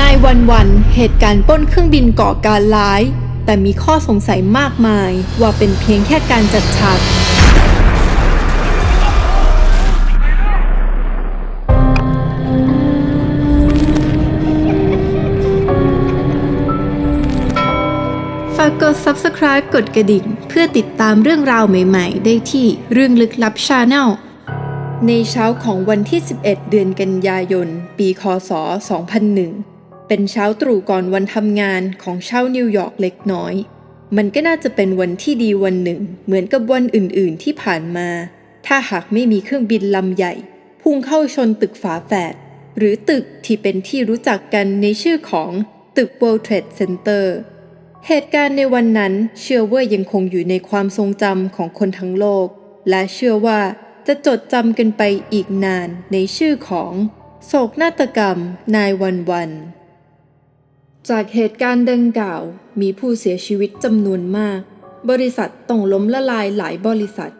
นายวันวันเหตุการณ์ปล้นเครื่องบินก่อการร้าย แต่มีข้อสงสัยมากมายว่าเป็นเพียงแค่การจัดฉากฝากกด subscribe กดกระดิ่ง เพื่อติดตามเรื่องราวใหม่ ๆ ได้ที่เรื่องลึกลับ Channel ในเช้าของวันที่ 11 เดือนกันยายน ปี คศ 2001 เป็นเช้าตรู่ก่อนวันทำงานของชาวนิวยอร์กเล็กน้อย มันก็น่าจะเป็นวันที่ดีวันหนึ่ง เหมือนกับวันอื่นๆที่ผ่านมา ถ้าหากไม่มีเครื่องบินลำใหญ่ พุ่งเข้าชนตึกฝาแฝด หรือตึกที่เป็นที่รู้จักกันในชื่อของตึก World Trade Center เหตุการณ์ในวันนั้นเชื่อว่ายังคงอยู่ในความทรงจำของคนทั้งโลก และเชื่อว่า จะจดจำกันไปอีกนานในชื่อของโศกนาฏกรรมนายวันวัน จากเหตุการณ์ดังกล่าวมีผู้เสียชีวิตจำนวนมาก บริษัทต้องล้มละลายหลายบริษัท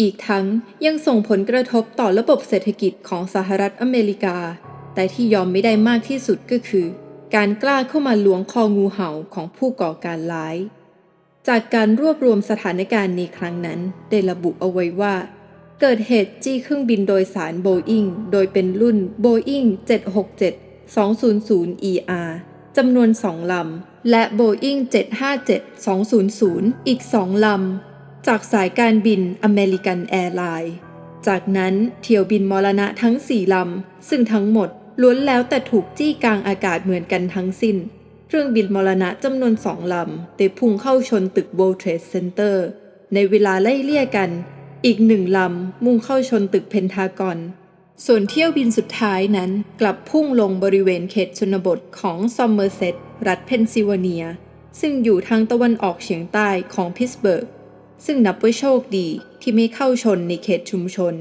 อีกทั้งยังส่งผลกระทบต่อระบบเศรษฐกิจของสหรัฐอเมริกา แต่ที่ยอมไม่ได้มากที่สุดก็คือ การกล้าเข้ามาล้วงคองูเห่าของผู้ก่อการร้าย จากการรวบรวมสถานการณ์ในครั้งนั้นได้ระบุเอาไว้ว่า เกิดเหตุจี้เครื่องบินโดยสารโบอิงโดยเป็นรุ่น Boeing 767-200 ER จำนวน 2 ลำ และ Boeing 757-200 อีก 2 ลำ จากสายการบินอเมริกันแอร์ไลน์ จากนั้นเที่ยวบินมรณะทั้ง 4 ลำ ซึ่งทั้งหมดล้วนแล้วแต่ถูกจี้กลางอากาศเหมือนกันทั้งสิ้น เครื่องบินมรณะจำนวนสองลำได้พุ่งเข้าชนตึก World Trade Center ในเวลาไล่เลี่ยกัน อีกหนึ่งลำมุ่งเข้าชนตึกเพนทากอน ส่วนเที่ยวบินสุดท้ายนั้นกลับพุ่งลงบริเวณเขตชนบทของซอมเมอร์เซตรัฐเพนซิลเวเนีย ซึ่งอยู่ทางตะวันออกเฉียงใต้ของพิตสเบิร์ก ซึ่งนับว่าโชคดีที่ไม่เข้าชนในเขตชุมชน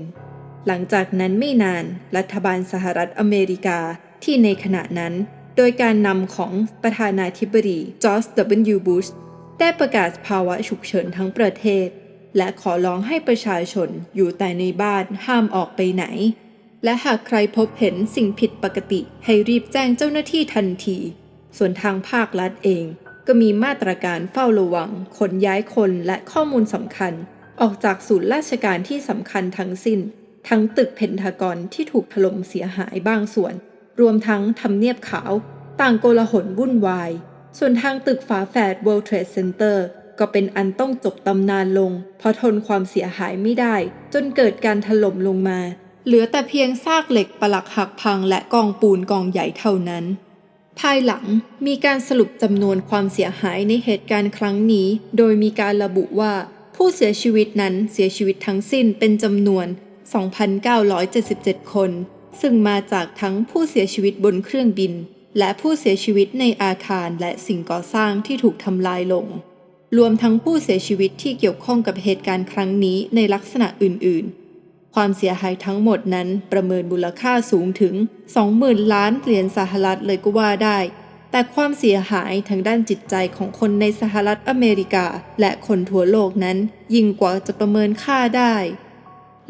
หลังจากนั้นไม่นานรัฐบาลสหรัฐอเมริกาที่ในขณะนั้น โดยการนำของประธานาธิบดีจอร์จ W. บุชได้ประกาศภาวะฉุกเฉินทั้งประเทศ และขอร้องให้ประชาชนอยู่แต่ในบ้านห้ามออกไปไหน และหากใครพบเห็นสิ่งผิดปกติให้รีบแจ้งเจ้าหน้าที่ทันที ส่วนทางภาครัฐเอง ก็มีมาตรการเฝ้าระวังขนย้ายคนและข้อมูลสำคัญ ออกจากศูนย์ราชการที่สำคัญทั้งสิ้น ทั้งตึกเพนทากอนที่ถูกถล่มเสียหายบางส่วน รวมทั้งทำเนียบขาว ต่างโกลาหลวุ่นวาย ส่วนทางตึกฝาแฝด World Trade Center ก็เป็นอันต้องจบตำนานลง เพราะทนความเสียหายไม่ได้ จนเกิดการถล่มลงมา เหลือแต่เพียงซากเหล็กปลักหักพังและกองปูนกองใหญ่เท่านั้น ภายหลังมีการสรุปจำนวนความเสียหายในเหตุการณ์ครั้งนี้ โดยมีการระบุว่า ผู้เสียชีวิตนั้นเสียชีวิตทั้งสิ้นเป็นจำนวน 2,977 คน ซึ่งมาจากทั้งผู้เสียชีวิตบนเครื่องบิน และผู้เสียชีวิตในอาคารและสิ่งก่อสร้างที่ถูกทำลายลง รวมทั้งผู้เสียชีวิตที่เกี่ยวข้องกับเหตุการณ์ครั้งนี้ในลักษณะอื่น ๆ ความเสียหายทั้งหมดนั้นประเมินมูลค่าสูงถึง 20,000 ล้านเหรียญสหรัฐเลยก็ว่าได้ แต่ความเสียหายทางด้านจิตใจของคนในสหรัฐอเมริกา และคนทั่วโลกนั้น ยิ่งกว่าจะประเมินค่าได้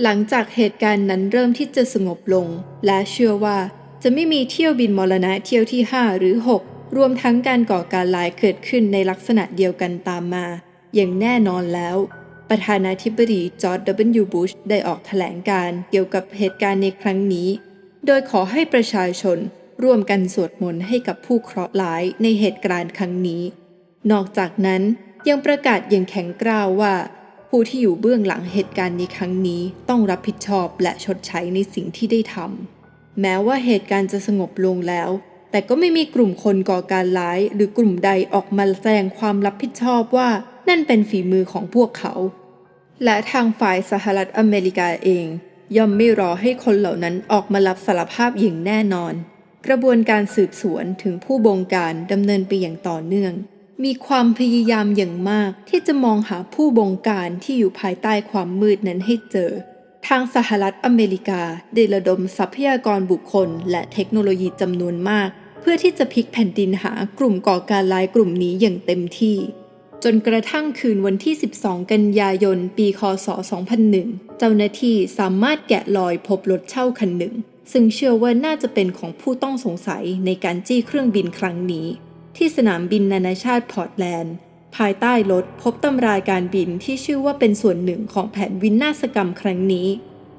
หลังจากเหตุการณ์นั้นเริ่มที่จะสงบลง และเชื่อว่าจะไม่มีเที่ยวบินมรณะเที่ยวที่ 5 หรือ 6 รวมทั้งการก่อการร้ายเกิดขึ้นในลักษณะเดียวกันตามมา อย่างแน่นอนแล้ว ประธานาธิบดีจอร์จ W. บุชได้ออกแถลงการเกี่ยวกับเหตุการณ์ในครั้งนี้ โดยขอให้ประชาชนร่วมกันสวดมนต์ให้กับผู้เคราะห์ร้ายในเหตุการณ์ครั้งนี้ นอกจากนั้นยังประกาศอย่างแข็งกร้าวว่า ผู้ที่อยู่เบื้องหลังเหตุการณ์ในครั้งนี้ต้องรับผิดชอบและชดใช้ในสิ่งที่ได้ทำแม้ว่าเหตุการณ์จะสงบลงแล้ว แต่ก็ไม่มีกลุ่มคนก่อการร้ายหรือกลุ่มใดออกมาแสดงความรับผิดชอบว่านั่นเป็นฝีมือของพวกเขา และทางฝ่ายสหรัฐอเมริกาเอง ย่อมไม่รอให้คนเหล่านั้นออกมารับสารภาพอย่างแน่นอน กระบวนการสืบสวนถึงผู้บงการดำเนินไปอย่างต่อเนื่อง มีความพยายามอย่างมากที่จะมองหาผู้บงการที่อยู่ภายใต้ความมืดนั้นให้เจอ ทางสหรัฐอเมริกาได้ระดมทรัพยากรบุคคล และเทคโนโลยีจำนวนมาก พื่อที่จะพลิกแผ่นดินหากลุ่มก่อการร้ายกลุ่มนี้อย่างเต็มที่ จนกระทั่งคืนวันที่ 12 กันยายน ปีคศ 2001 เจ้าหน้าที่สามารถแกะรอยพบรถเช่าคันหนึ่ง ซึ่งเชื่อว่าน่าจะเป็นของผู้ต้องสงสัยในการจี้เครื่องบินครั้งนี้ ที่สนามบินนานาชาติพอร์ตแลนด์ภายใต้รถพบตำรายการบินที่ชื่อว่าเป็นส่วนหนึ่งของแผนวินาศกรรมครั้งนี้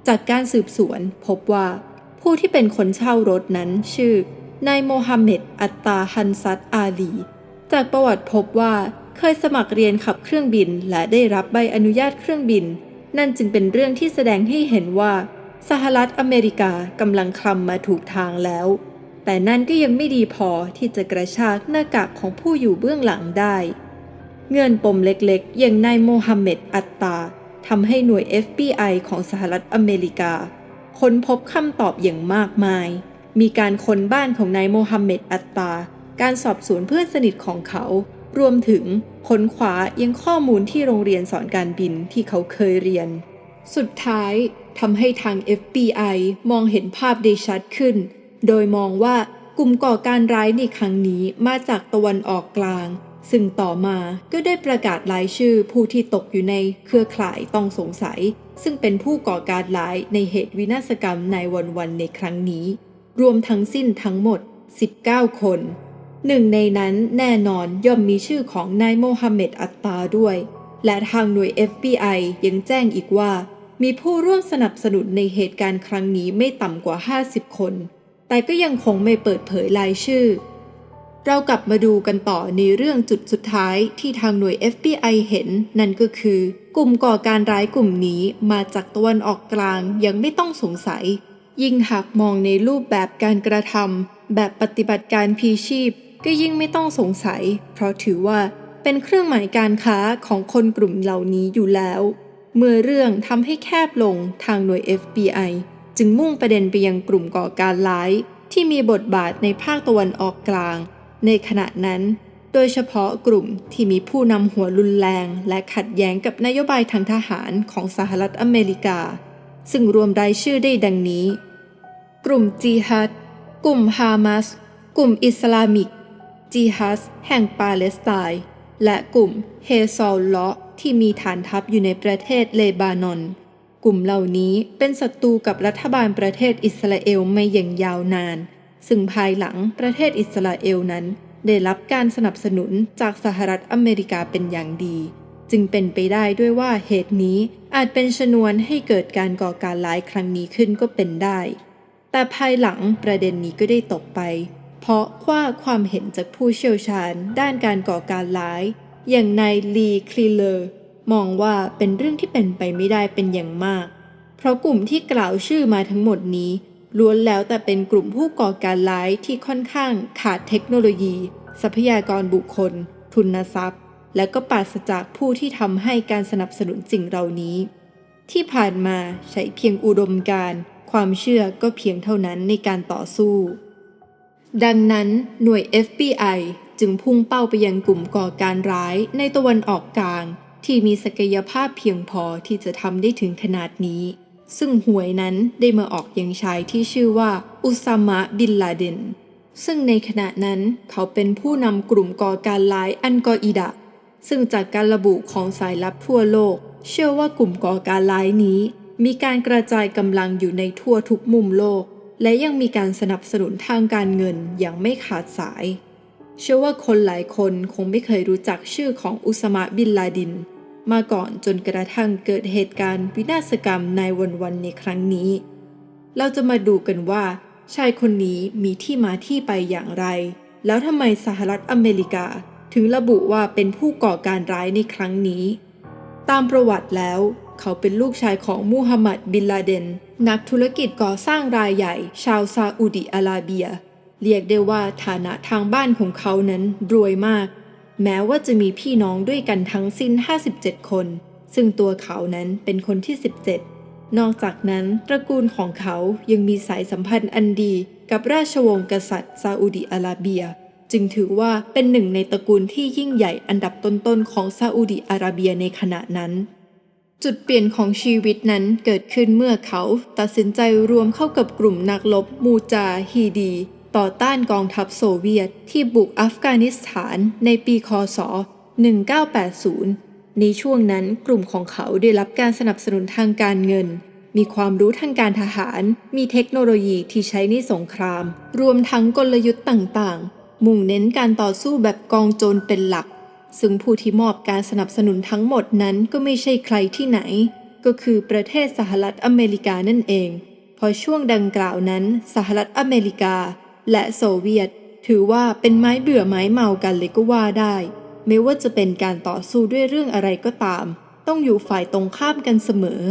จากการสืบสวนพบว่า ผู้ที่เป็นคนเช่ารถนั้นชื่อ นายโมฮัมเหม็ด อัตตาฮันซัตอาลี จากประวัติพบว่าเคยสมัครเรียนขับเครื่องบิน และได้รับใบอนุญาตเครื่องบิน นั่นจึงเป็นเรื่องที่แสดงให้เห็นว่า สหรัฐอเมริกากำลังคลำมาถูกทางแล้ว แต่นั่นก็ยังไม่ดีพอที่จะกระชากหน้ากากของผู้อยู่เบื้องหลังได้ เงินปมเล็กๆ อย่างนายโมฮัมเหม็ด อัตตาทำให้หน่วย FBI ของสหรัฐอเมริกาค้นพบคำตอบอย่างมากมาย มีการค้นบ้านของนายโมฮัมเหม็ดอัตตา การสอบสวนเพื่อนสนิทของเขา รวมถึงค้นคว้ายังข้อมูลที่โรงเรียนสอนการบินที่เขาเคยเรียน สุดท้ายทำให้ทาง FBI มองเห็นภาพได้ชัดขึ้น โดยมองว่ากลุ่มก่อการร้ายในครั้งนี้มาจากตะวันออกกลาง ซึ่งต่อมาก็ได้ประกาศรายชื่อผู้ที่ตกอยู่ในเครือข่ายต้องสงสัย ซึ่งเป็นผู้ก่อการร้ายในเหตุวินาศกรรมในวันวันในครั้งนี้ รวมทั้งสิ้นทั้งหมด 19 คน หนึ่งในนั้นแน่นอนย่อมมีชื่อของนายโมฮัมเหม็ดอัตตาด้วย และทางหน่วย FBI ยังแจ้งอีกว่า มีผู้ร่วมสนับสนุนในเหตุการณ์ครั้งนี้ไม่ต่ำกว่า 50 คน แต่ก็ยังคงไม่เปิดเผยรายชื่อ เรากลับมาดูกันต่อในเรื่องจุดสุดท้ายที่ทางหน่วย FBI เห็น นั่นก็คือกลุ่มก่อการร้ายกลุ่มนี้มาจากตะวันออกกลางยังไม่ต้องสงสัย ยิ่งหากมองในรูปแบบการกระทำแบบปฏิบัติการพีชีพ ก็ยิ่งไม่ต้องสงสัย เพราะถือว่าเป็นเครื่องหมายการค้าของคนกลุ่มเหล่านี้อยู่แล้ว เมื่อเรื่องทำให้แคบลงทางหน่วย FBI จึงมุ่งประเด็นไปยังกลุ่มก่อการร้าย ที่มีบทบาทในภาคตะวันออกกลาง ในขณะนั้น โดยเฉพาะกลุ่มที่มีผู้นำหัวรุนแรง และขัดแย้งกับนโยบายทางทหารของสหรัฐอเมริกา ซึ่งรวมรายชื่อได้ดังนี้ กลุ่มจีฮัดกลุ่มฮามาส กลุ่มอิสลามิก จีฮัสแห่งปาเลสไตน์และกลุ่มเฮซอลเลาะที่มีฐานทัพอยู่ในประเทศเลบานอน กลุ่มเหล่านี้เป็นศัตรูกับรัฐบาลประเทศอิสราเอลมาอย่างยาวนาน ซึ่งภายหลังประเทศอิสราเอลนั้น ได้รับการสนับสนุนจากสหรัฐอเมริกาเป็นอย่างดี จึงเป็นไปได้ด้วยว่าเหตุนี้อาจเป็นชนวนให้เกิดการก่อการร้ายครั้งนี้ขึ้นก็เป็นได้ แต่ภายหลังประเด็นนี้ก็ได้ตกไป เพราะว่าความเห็นจากผู้เชี่ยวชาญด้านการก่อการร้าย อย่างนายลีคลีเลอร์มองว่าเป็นเรื่องที่เป็นไปไม่ได้เป็นอย่างมาก เพราะกลุ่มที่กล่าวชื่อมาทั้งหมดนี้ล้วนแล้วแต่เป็นกลุ่มผู้ก่อการร้ายที่ค่อนข้างขาดเทคโนโลยี ทรัพยากรบุคคล ทุนทรัพย์ และก็ปราศจากผู้ที่ทำให้การสนับสนุนสิ่งเหล่านี้ ที่ผ่านมาใช้เพียงอุดมการณ์ ความเชื่อก็เพียงเท่านั้นในการต่อสู้ ดังนั้นหน่วย FBI จึงพุ่งเป้าไปยังกลุ่มก่อการร้ายในตะวันออกกลาง ที่มีศักยภาพเพียงพอที่จะทำได้ถึงขนาดนี้ ซึ่งหวยนั้นได้มาออกยังชายที่ชื่อว่าอุซามะบินลาเดนซึ่งในขณะนั้นเขาเป็นผู้นำกลุ่มก่อการร้ายอันกออิดะซึ่งจากการระบุของสายลับทั่วโลก เชื่อว่ากลุ่มก่อการร้ายนี้ มีการกระจายกำลังอยู่ในทั่วทุกมุมโลก และยังมีการสนับสนุนทางการเงินอย่างไม่ขาดสาย เชื่อว่าคนหลายคนคงไม่เคยรู้จักชื่อของอุสมาบินลาดิน มาก่อนจนกระทั่งเกิดเหตุการณ์วินาศกรรมในวันวันในครั้งนี้ เราจะมาดูกันว่า ชายคนนี้มีที่มาที่ไปอย่างไร แล้วทำไมสหรัฐอเมริกา ถึงระบุว่าเป็นผู้ก่อการร้ายในครั้งนี้ ตามประวัติแล้ว เขาเป็นลูกชายของมูฮัมหมัดบินลาเดน นักธุรกิจก่อสร้างรายใหญ่ ชาวซาอุดิอาระเบีย เรียกได้ว่าฐานะทางบ้านของเขานั้นรวยมาก แม้ว่าจะมีพี่น้องด้วยกันทั้งสิ้น 57 คน ซึ่งตัวเขานั้นเป็นคนที่ 17 นอกจากนั้นตระกูลของเขายังมีสายสัมพันธ์อันดีกับราชวงศ์กษัตริย์ซาอุดิอาระเบีย จึงถือว่าเป็นหนึ่งในตระกูลที่ยิ่งใหญ่อันดับต้นๆของซาอุดิอาระเบียในขณะนั้น จุดเปลี่ยนของชีวิตนั้นเกิดขึ้นเมื่อเขาตัดสินใจรวมเข้ากับกลุ่มนักรบมูจาฮีดี ต่อต้านกองทัพโซเวียต ที่บุกอัฟกานิสถานในปีคศ 1980 ในช่วงนั้นกลุ่มของเขาได้รับการสนับสนุนทางการเงิน มีความรู้ทางการทหาร มีเทคโนโลยีที่ใช้ในสงคราม รวมทั้งกลยุทธ์ต่างๆ มุ่งเน้นการต่อสู้แบบกองโจรเป็นหลัก ซึ่งผู้ที่มอบการสนับสนุนทั้งหมดนั้นก็ไม่ใช่ใครที่ไหน ก็คือประเทศสหรัฐอเมริกานั่นเอง พอช่วงดังกล่าวนั้น สหรัฐอเมริกา และโซเวียต ถือว่าเป็นไม้เบื่อไม้เมากันเลยก็ว่าได้ ไม่ว่าจะเป็นการต่อสู้ด้วยเรื่องอะไรก็ตาม ต้องอยู่ฝ่ายตรงข้ามกันเสมอ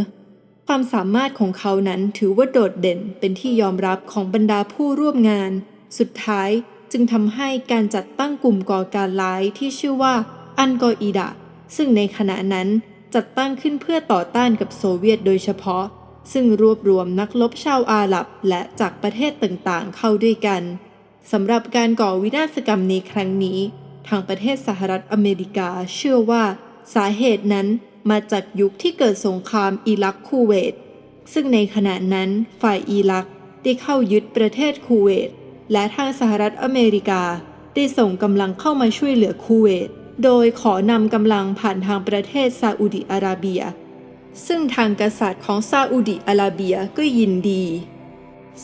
ความสามารถของเขานั้นถือว่าโดดเด่นเป็นที่ยอมรับของบรรดาผู้ร่วมงาน สุดท้าย จึงทำให้การจัดตั้งกลุ่มก่อการร้ายที่ชื่อว่าอันกออิดะ ซึ่งในขณะนั้นจัดตั้งขึ้นเพื่อต่อต้านกับโซเวียตโดยเฉพาะ ซึ่งรวบรวมนักรบชาวอาหรับ และจากประเทศต่างๆ เข้าด้วยกันสำหรับการก่อวินาศกรรมในครั้งนี้ ทางประเทศสหรัฐอเมริกาเชื่อว่า สาเหตุนั้นมาจากยุคที่เกิดสงครามอิรักคูเวต ซึ่งในขณะนั้นฝ่ายอิรักได้เข้ายึดประเทศคูเวต และทางสหรัฐอเมริกา ได้ส่งกำลังเข้ามาช่วยเหลือคูเวต โดยขอนำกำลังผ่านทางประเทศซาอุดิอาระเบีย ซึ่งทางกษัตริย์ของซาอุดิอาระเบียก็ยินดี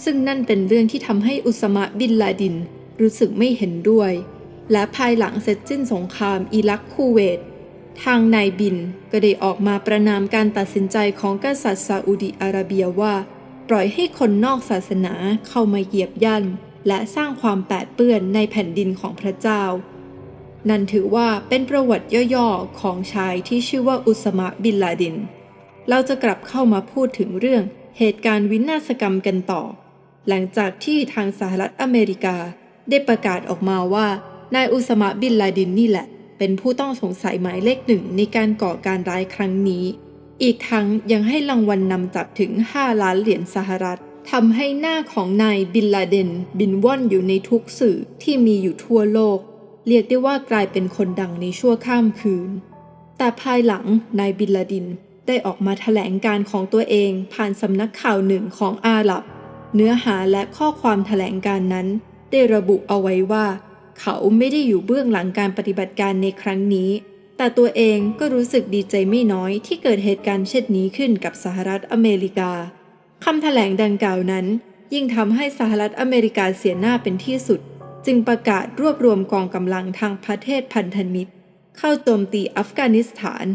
ซึ่งนั่นเป็นเรื่องที่ทำให้อุสมาบินลาดินรู้สึกไม่เห็นด้วย และภายหลังเสร็จสิ้นสงครามอิรักคูเวต ทางนายบินก็ได้ออกมาประนามการตัดสินใจของกษัตริย์ซาอุดิอาระเบียว่า ปล่อยให้คนนอกศาสนาเข้ามาเหยียบย่ำ และสร้างความแปดเปื้อนในแผ่นดินของพระเจ้า นั่นถือว่าเป็นประวัติย่อๆของชายที่ชื่อว่าอุสมาบินลาดิน เราจะกลับเข้ามาพูดถึงเรื่องเหตุการณ์วินาศกรรมกันต่อ หลังจากที่ทางสหรัฐอเมริกาได้ประกาศออกมาว่า นายอุสมาบินลาดินนี่แหละ เป็นผู้ต้องสงสัยหมายเลขหนึ่งในการก่อการร้ายครั้งนี้ อีกทั้งยังให้รางวัลนนำจับถึง 5 ล้านเหรียญสหรัฐ ทำให้หน้าของนายบินลาเดนบินว่อนอยู่ในทุกสื่อที่มีอยู่ทั่วโลก เรียกได้ว่ากลายเป็นคนดังในชั่วข้ามคืน แต่ภายหลังนายบินลาดินได้ออกมาแถลงการของตัวเองผ่านสำนักข่าวหนึ่งของอาหรับ เนื้อหาและข้อความแถลงการนั้น ได้ระบุเอาไว้ว่า เขาไม่ได้อยู่เบื้องหลังการปฏิบัติการในครั้งนี้ แต่ตัวเองก็รู้สึกดีใจไม่น้อยที่เกิดเหตุการณ์เช่นนี้ขึ้นกับสหรัฐอเมริกา คำแถลงดังกล่าวนั้น ยิ่งทำให้สหรัฐอเมริกาเสียหน้าเป็นที่สุด จึงประกาศรวบรวมกองกำลังทางประเทศพันธมิตร เข้าโจมตีอัฟกานิสถาน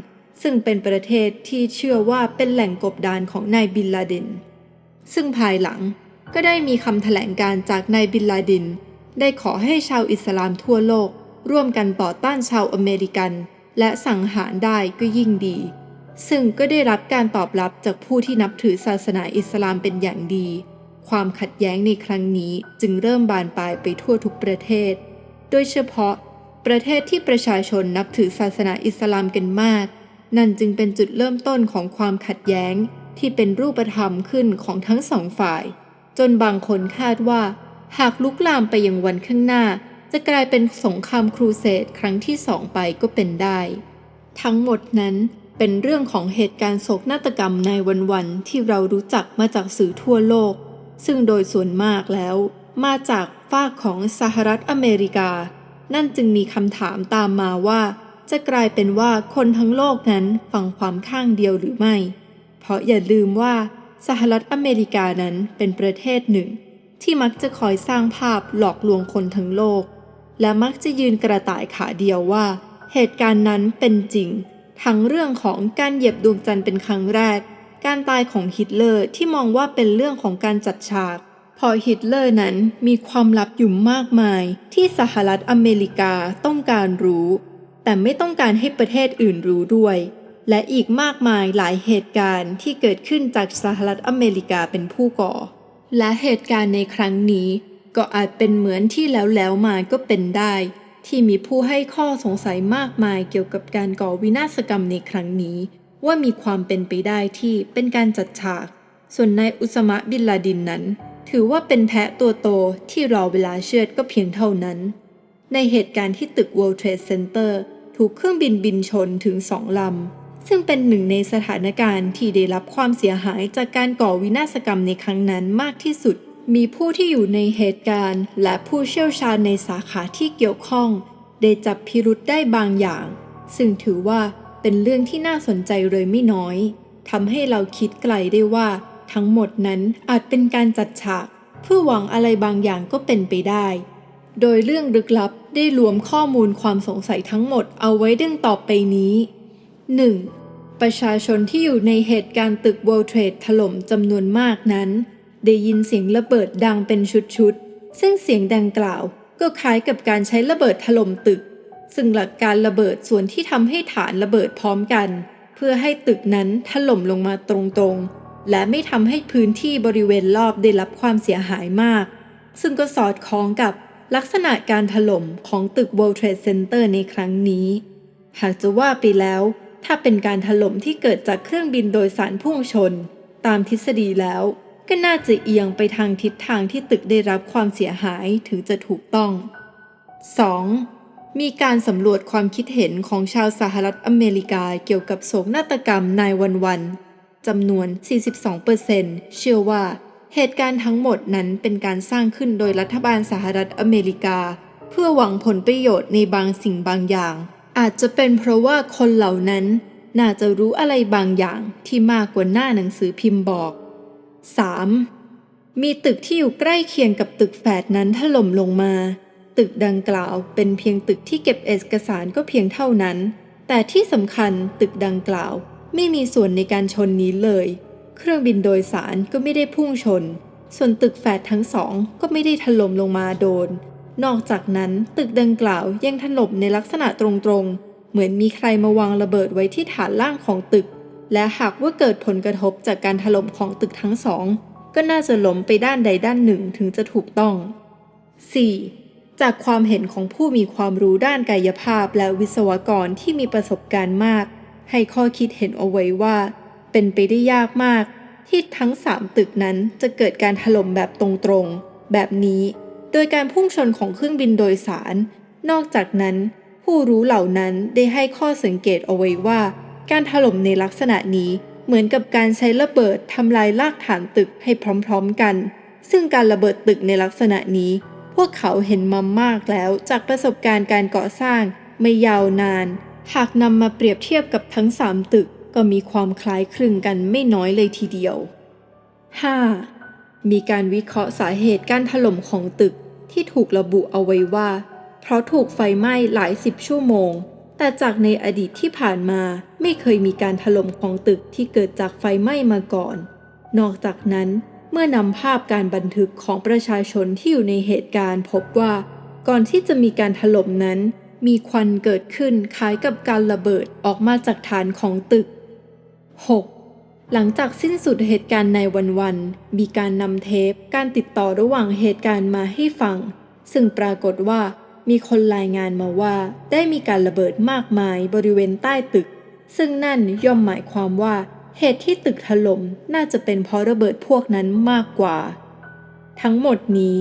ซึ่งเป็นประเทศที่เชื่อว่าเป็นแหล่งกบดานของนายบินลาเดน ซึ่งภายหลังก็ได้มีคำแถลงการจากนายบินลาเดนได้ขอให้ชาวอิสลามทั่วโลก ร่วมกันต่อต้านชาวอเมริกัน และสังหารได้ก็ยิ่งดี ซึ่งก็ได้รับการตอบรับจากผู้ที่นับถือศาสนาอิสลามเป็นอย่างดี ความขัดแย้งในครั้งนี้จึงเริ่มบานปลายไปทั่วทุกประเทศ โดยเฉพาะประเทศที่ประชาชนนับถือศาสนาอิสลามกันมาก นั่นจึงเป็นจุดเริ่มต้นของความขัดแย้งที่เป็นรูปธรรมขึ้นของทั้งสองฝ่าย จนบางคนคาดว่า หากลุกลามไปยังวันข้างหน้า จะกลายเป็นสงครามครูเสดครั้งที่สองไปก็เป็นได้ ทั้งหมดนั้น เป็นเรื่องของเหตุการณ์โศกนาฏกรรมในวันๆที่เรารู้จักมาจากสื่อทั่วโลก ซึ่งโดยส่วนมากแล้ว มาจากฝากของสหรัฐอเมริกา นั่นจึงมีคำถามตามมาว่า จะกลายเป็นว่าคนทั้งโลกนั้นฟังความข้างเดียวหรือไม่ เพราะอย่าลืมว่าสหรัฐอเมริกานั้นเป็นประเทศหนึ่ง ที่มักจะคอยสร้างภาพหลอกลวงคนทั้งโลก และมักจะยืนกระต่ายขาเดียวว่า เหตุการณ์นั้นเป็นจริง ทั้งเรื่องของการเหยียบดวงจันทร์เป็นครั้งแรก การตายของฮิตเลอร์ที่มองว่าเป็นเรื่องของการจัดฉาก พอฮิตเลอร์นั้นมีความลับอยู่มากมาย ที่สหรัฐอเมริกาต้องการรู้ แต่ไม่ต้องการให้ประเทศอื่นรู้ด้วย และอีกมากมายหลายเหตุการณ์ที่เกิดขึ้นจากสหรัฐอเมริกาเป็นผู้ก่อ และเหตุการณ์ในครั้งนี้ ก็อาจเป็นเหมือนที่แล้วแล้วมาก็เป็นได้ ที่มีผู้ให้ข้อสงสัยมากมายเกี่ยวกับการก่อวินาศกรรมในครั้งนี้ ว่ามีความเป็นไปได้ที่เป็นการจัดฉาก ส่วนนายอุสมะบินลาดินนั้น ถือว่าเป็นแพะตัวโตที่รอเวลาเชือดก็เพียงเท่านั้น ในเหตุการณ์ที่ตึก World Trade Center ถูกเครื่องบินบินชนถึงสองลำ ซึ่งเป็นหนึ่งในสถานการณ์ที่ได้รับความเสียหายจากการก่อวินาศกรรมในครั้งนั้นมากที่สุด มีผู้ที่อยู่ในเหตุการณ์ และผู้เชี่ยวชาญในสาขาที่เกี่ยวข้อง ได้จับพิรุษได้บางอย่าง ซึ่งถือว่าเป็นเรื่องที่น่าสนใจเลยไม่น้อยทำให้เราคิดไกลได้ว่า ทั้งหมดนั้นอาจเป็นการจัดฉาก เพื่อหวังอะไรบางอย่างก็เป็นไปได้ โดยเรื่องลึกลับได้รวมข้อมูลความสงสัยทั้งหมดเอาไว้ดังต่อไปนี้ 1. ประชาชนที่อยู่ในเหตุการณ์ตึก World Trade ถล่มจำนวนมากนั้น ได้ยินเสียงระเบิดดังเป็นชุดๆ ซึ่งเสียงดังกล่าวก็คล้ายกับการใช้ระเบิดถล่มตึก ซึ่งหลักการระเบิดส่วนที่ทำให้ฐานระเบิดพร้อมกัน เพื่อให้ตึกนั้นถล่มลงมาตรงๆ และไม่ทำให้พื้นที่บริเวณรอบได้รับความเสียหายมาก ซึ่งก็สอดคล้องกับลักษณะการถล่มของตึก World Trade Center ในครั้งนี้ หากจะว่าไปแล้ว ถ้าเป็นการถล่มที่เกิดจากเครื่องบินโดยสารพุ่งชน ตามทฤษฎีแล้ว ก็น่าจะเอียงไปทางทิศทางที่ตึกได้รับความเสียหายถึงจะถูกต้อง 2. มีการสำรวจความคิดเห็นของชาวสหรัฐอเมริกาเกี่ยวกับโศกนาฏกรรมนายวันวันจำนวน 42%เชื่อว่าเหตุการณ์ทั้งหมดนั้นเป็นการสร้างขึ้นโดยรัฐบาลสหรัฐอเมริกา เพื่อหวังผลประโยชน์ในบางสิ่งบางอย่าง อาจจะเป็นเพราะว่าคนเหล่านั้น น่าจะรู้อะไรบางอย่างที่มากกว่าหน้าหนังสือพิมพ์บอก 3. มีตึกที่อยู่ใกล้เคียงกับตึกแฝดนั้นถล่มลงมา ตึกดังกล่าวเป็นเพียงตึกที่เก็บเอกสารก็เพียงเท่านั้น แต่ที่สำคัญตึกดังกล่าว ไม่มีส่วนในการชนนี้เลย เครื่องบินโดยสารก็ไม่ได้พุ่งชน ส่วนตึกแฝดทั้งสองก็ไม่ได้ถล่มลงมาโดน นอกจากนั้นตึกดังกล่าวยังถล่มในลักษณะตรงๆ เหมือนมีใครมาวางระเบิดไว้ที่ฐานล่างของตึก และหากว่าเกิดผลกระทบจากการถล่มของตึกทั้งสอง ก็น่าจะล้มไปด้านใดด้านหนึ่งถึงจะถูกต้อง 4. จากความเห็นของผู้มีความรู้ด้านกายภาพและวิศวกรที่มีประสบการณ์มาก ให้ข้อคิดเห็นเอาไว้ว่า เป็นไปได้ยากมาก ที่ทั้งสามตึกนั้นจะเกิดการถล่มแบบตรงๆ แบบนี้ โดยการพุ่งชนของเครื่องบินโดยสาร นอกจากนั้น ผู้รู้เหล่านั้นได้ให้ข้อสังเกตเอาไว้ว่า การถล่มในลักษณะนี้เหมือนกับการใช้ระเบิดทำลายรากฐานตึกให้พร้อมๆกัน ซึ่งการระเบิดตึกในลักษณะนี้ พวกเขาเห็นมามากแล้วจากประสบการณ์การก่อสร้างไม่ยาวนาน หากนำมาเปรียบเทียบกับทั้งสามตึกก็มีความคล้ายคลึงกันไม่น้อยเลยทีเดียว 5. มีการวิเคราะห์สาเหตุการถล่มของตึกที่ถูกระบุเอาไว้ว่า เพราะถูกไฟไหม้หลายสิบชั่วโมง แต่จากในอดีตที่ผ่านมาไม่เคยมีการถล่มของตึกที่เกิดจากไฟไหม้มาก่อน นอกจากนั้นเมื่อนำภาพการบันทึกของประชาชนที่อยู่ในเหตุการณ์ พบว่าก่อนที่จะมีการถล่มนั้น มีควันเกิดขึ้นคล้ายกับการระเบิดออกมาจากฐานของตึก 6. หลังจากสิ้นสุดเหตุการณ์ในวันวันมีการนำเทปการติดต่อระหว่างเหตุการณ์มาให้ฟัง ซึ่งปรากฏว่า มีคนรายงานมาว่าได้มีการระเบิดมากมายบริเวณใต้ตึก ซึ่งนั่นย่อมหมายความว่าเหตุที่ตึกถล่มน่าจะเป็นเพราะระเบิดพวกนั้นมากกว่า ทั้งหมดนี้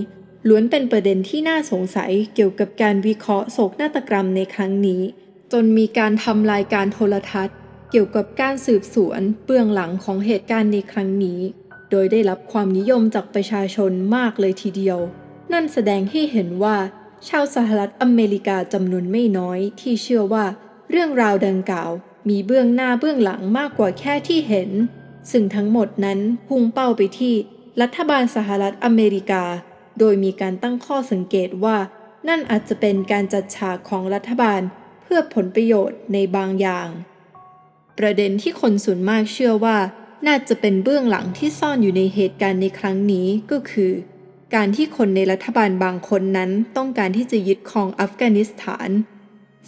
ล้วนเป็นประเด็นที่น่าสงสัยเกี่ยวกับการวิเคราะห์โศกนาฏกรรมในครั้งนี้ จนมีการทำรายการโทรทัศน์ เกี่ยวกับการสืบสวนเบื้องหลังของเหตุการณ์ในครั้งนี้ โดยได้รับความนิยมจากประชาชนมากเลยทีเดียว นั่นแสดงให้เห็นว่า ชาวสหรัฐอเมริกาจำนวนไม่น้อยที่เชื่อว่า เรื่องราวดังกล่าว มีเบื้องหน้าเบื้องหลังมากกว่าแค่ที่เห็น ซึ่งทั้งหมดนั้นพุ่งเป้าไปที่ รัฐบาลสหรัฐอเมริกา โดยมีการตั้งข้อสังเกตว่า นั่นอาจจะเป็นการจัดฉากของรัฐบาลเพื่อผลประโยชน์ในบางอย่าง ประเด็นที่คนส่วนมากเชื่อว่า น่าจะเป็นเบื้องหลังที่ซ่อนอยู่ในเหตุการณ์ในครั้งนี้ก็คือ การที่คนในรัฐบาลบางคนนั้นต้องการที่จะยึดครองอัฟกานิสถาน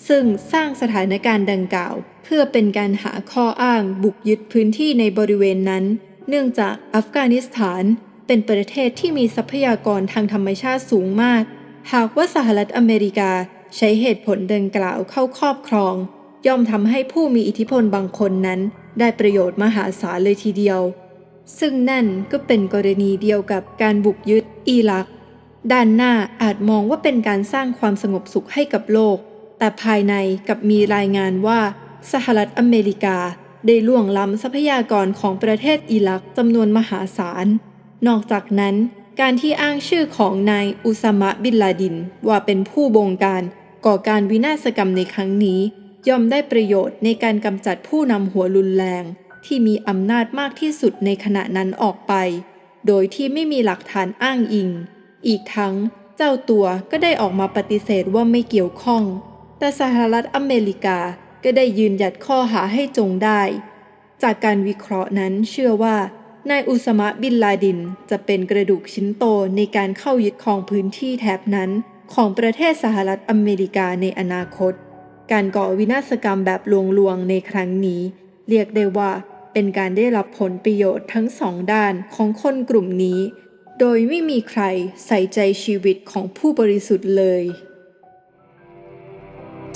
ซึ่งสร้างสถานการณ์ดังกล่าว เพื่อเป็นการหาข้ออ้างบุกยึดพื้นที่ในบริเวณนั้น เนื่องจากอัฟกานิสถานเป็นประเทศที่มีทรัพยากรทางธรรมชาติสูงมาก หากว่าสหรัฐอเมริกาใช้เหตุผลดังกล่าวเข้าครอบครอง ย่อมทำให้ผู้มีอิทธิพลบางคนนั้น ได้ประโยชน์มหาศาลเลยทีเดียว ซึ่งนั่นก็เป็นกรณีเดียวกับการบุกยึดอิรัก ด้านหน้าอาจมองว่าเป็นการสร้างความสงบสุขให้กับโลก แต่ภายในกับมีรายงานว่า สหรัฐอเมริกา ได้ล่วงล้ำทรัพยากรของประเทศอิรักจำนวนมหาศาล นอกจากนั้น การที่อ้างชื่อของนายอุซามะบินลาดิน ว่าเป็นผู้บงการก่อการวินาศกรรมในครั้งนี้ ย่อมได้ประโยชน์ในการกำจัดผู้นำหัวรุนแรง ที่มีอำนาจมากที่สุดในขณะนั้นออกไป โดยที่ไม่มีหลักฐานอ้างอิง อีกทั้งเจ้าตัวก็ได้ออกมาปฏิเสธว่าไม่เกี่ยวข้อง แต่สหรัฐอเมริกาก็ได้ยืนหยัดข้อหาให้จงได้ จากการวิเคราะห์นั้นเชื่อว่านายอุสมะบินลาดินจะเป็นกระดูกชิ้นโตในการเข้ายึดครองพื้นที่แถบนั้น ของประเทศสหรัฐอเมริกาในอนาคต การก่อวินาศกรรมแบบลวงๆในครั้งนี้ เรียกได้ว่าเป็นการได้รับผลประโยชน์ทั้งสองด้านของคนกลุ่มนี้ โดยไม่มีใครใส่ใจชีวิตของผู้บริสุทธิ์เลย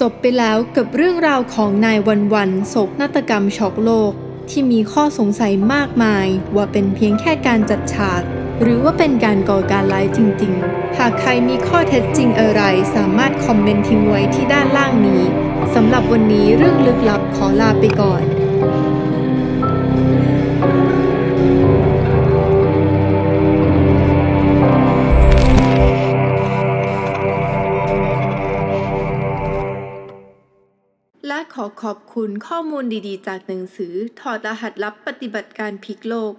จบไปแล้วกับเรื่องราวของนายวันวันโศกนาฏกรรมช็อกโลก ที่มีข้อสงสัยมากมายว่าเป็นเพียงแค่การจัดฉากหรือว่าเป็นการก่อการร้ายจริง ๆ หากใครมีข้อเท็จจริงอะไรสามารถคอมเมนต์ทิ้งไว้ที่ด้านล่างนี้ สำหรับวันนี้เรื่องลึกลับขอลาไปก่อน ขอขอบคุณข้อมูลดีๆ จากหนังสือ ถอดรหัสลับปฏิบัติการพลิกโลก